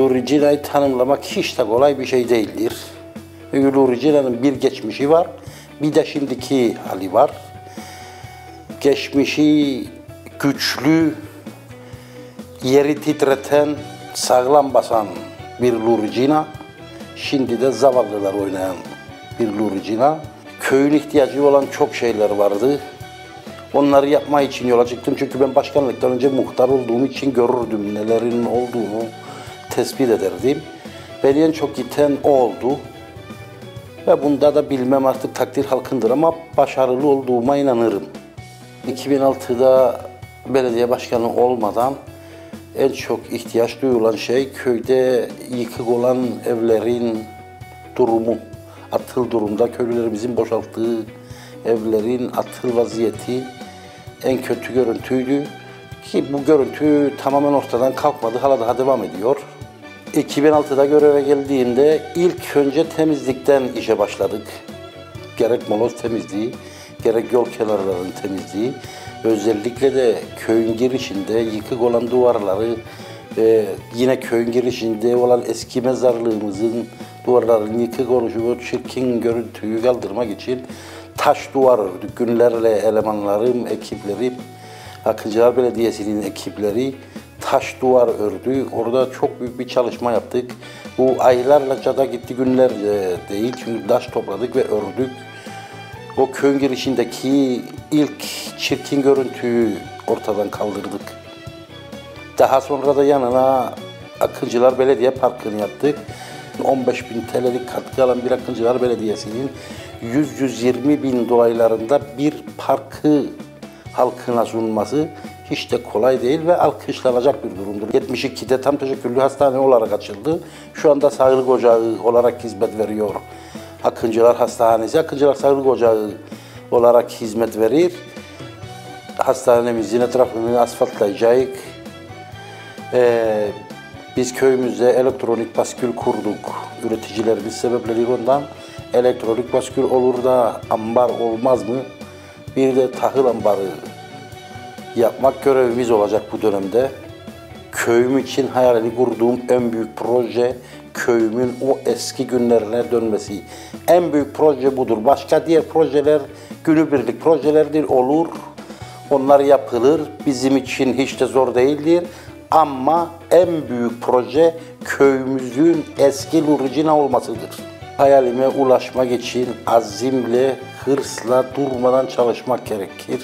Nuri Cina'yı tanımlamak hiç de kolay bir şey değildir. Çünkü Nuri Cina'nın bir geçmişi var, bir de şimdiki hali var. Geçmişi güçlü, yeri titreten, sağlam basan bir Nuri Cina, şimdi de zavallılar oynayan bir Nuri Cina. Köyün ihtiyacı olan çok şeyler vardı. Onları yapma için yola çıktım çünkü ben başkanlıktan önce muhtar olduğum için görürdüm nelerin olduğunu tespit ederdim. Beni en çok iten o oldu. Ve bunda da bilmem artık takdir halkındır ama başarılı olduğuma inanırım. 2006'da belediye başkanı olmadan en çok ihtiyaç duyulan şey köyde yıkık olan evlerin durumu. Atıl durumda köylülerimizin boşalttığı evlerin atıl vaziyeti en kötü görüntüydü. Ki bu görüntü tamamen ortadan kalkmadı, hala daha devam ediyor. 2006'da göreve geldiğimde ilk önce temizlikten işe başladık. Gerek moloz temizliği, gerek yol kenarlarının temizliği. Özellikle de köyün girişinde yıkık olan duvarları yine köyün girişinde olan eski mezarlığımızın duvarlarının yıkık oluşu ve çirkin görüntüyü kaldırmak için taş duvar ördük. Günlerle elemanlarım, ekiplerim, Akıncılar Belediyesi'nin ekipleri taş duvar ördü. Orada çok büyük bir çalışma yaptık. Bu aylarla cada gitti günler değil çünkü taş topladık ve ördük. O köyün girişindeki ilk çirkin görüntüyü ortadan kaldırdık. Daha sonra da yanına Akıncılar Belediye Parkı'nı yaptık. 15 bin TL'lik katkı alan bir Akıncılar Belediyesi'nin 100-120 bin dolaylarında bir parkı halkına sunması hiç de kolay değil ve alkışlanacak bir durumdur. 72'de tam teşekküllü hastane olarak açıldı. Şu anda sağlık ocağı olarak hizmet veriyor. Akıncılar Hastanesi, Akıncılar Sağlık Ocağı olarak hizmet verir. Hastanemizin etrafını asfaltlayacak. Ee, biz köyümüzde elektronik baskül kurduk. Üreticilerimiz sebepleri ondan elektronik baskül olur da ambar olmaz mı? Bir de tahıl ambarı yapmak görevimiz olacak bu dönemde. Köyüm için hayalini kurduğum en büyük proje köyümün o eski günlerine dönmesi. En büyük proje budur. Başka diğer projeler günübirlik projelerdir olur. Onlar yapılır. Bizim için hiç de zor değildir. Ama en büyük proje köyümüzün eski Luricina olmasıdır. Hayalime ulaşmak için azimle, hırsla durmadan çalışmak gerekir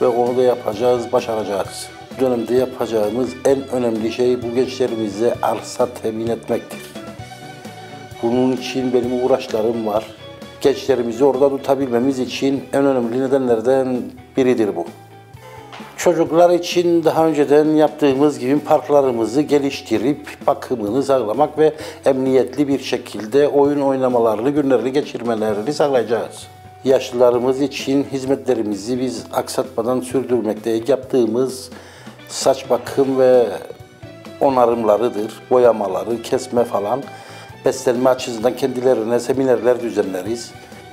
ve onu da yapacağız, başaracağız. Bu dönemde yapacağımız en önemli şey bu gençlerimize arsa temin etmektir. Bunun için benim uğraşlarım var. Gençlerimizi orada tutabilmemiz için en önemli nedenlerden biridir bu. Çocuklar için daha önceden yaptığımız gibi parklarımızı geliştirip bakımını sağlamak ve emniyetli bir şekilde oyun oynamalarını, günlerini geçirmelerini sağlayacağız. Yaşlılarımız için hizmetlerimizi biz aksatmadan sürdürmekte yaptığımız saç bakım ve onarımlarıdır, boyamaları, kesme falan. Beslenme açısından kendilerine seminerler düzenleriz.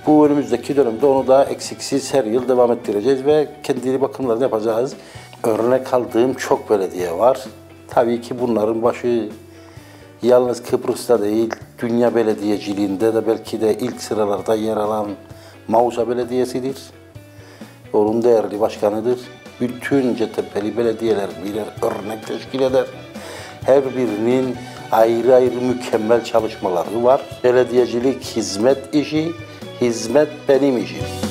Bu önümüzdeki dönemde onu da eksiksiz her yıl devam ettireceğiz ve kendi bakımlarını yapacağız. Örnek aldığım çok belediye var. Tabii ki bunların başı yalnız Kıbrıs'ta değil, dünya belediyeciliğinde de belki de ilk sıralarda yer alan Mausa Belediyesi'dir. Onun değerli başkanıdır. Bütün Cetepe'li belediyeler birer örnek teşkil eder. Her birinin ayrı ayrı mükemmel çalışmaları var. Belediyecilik hizmet işi, hizmet benim işim.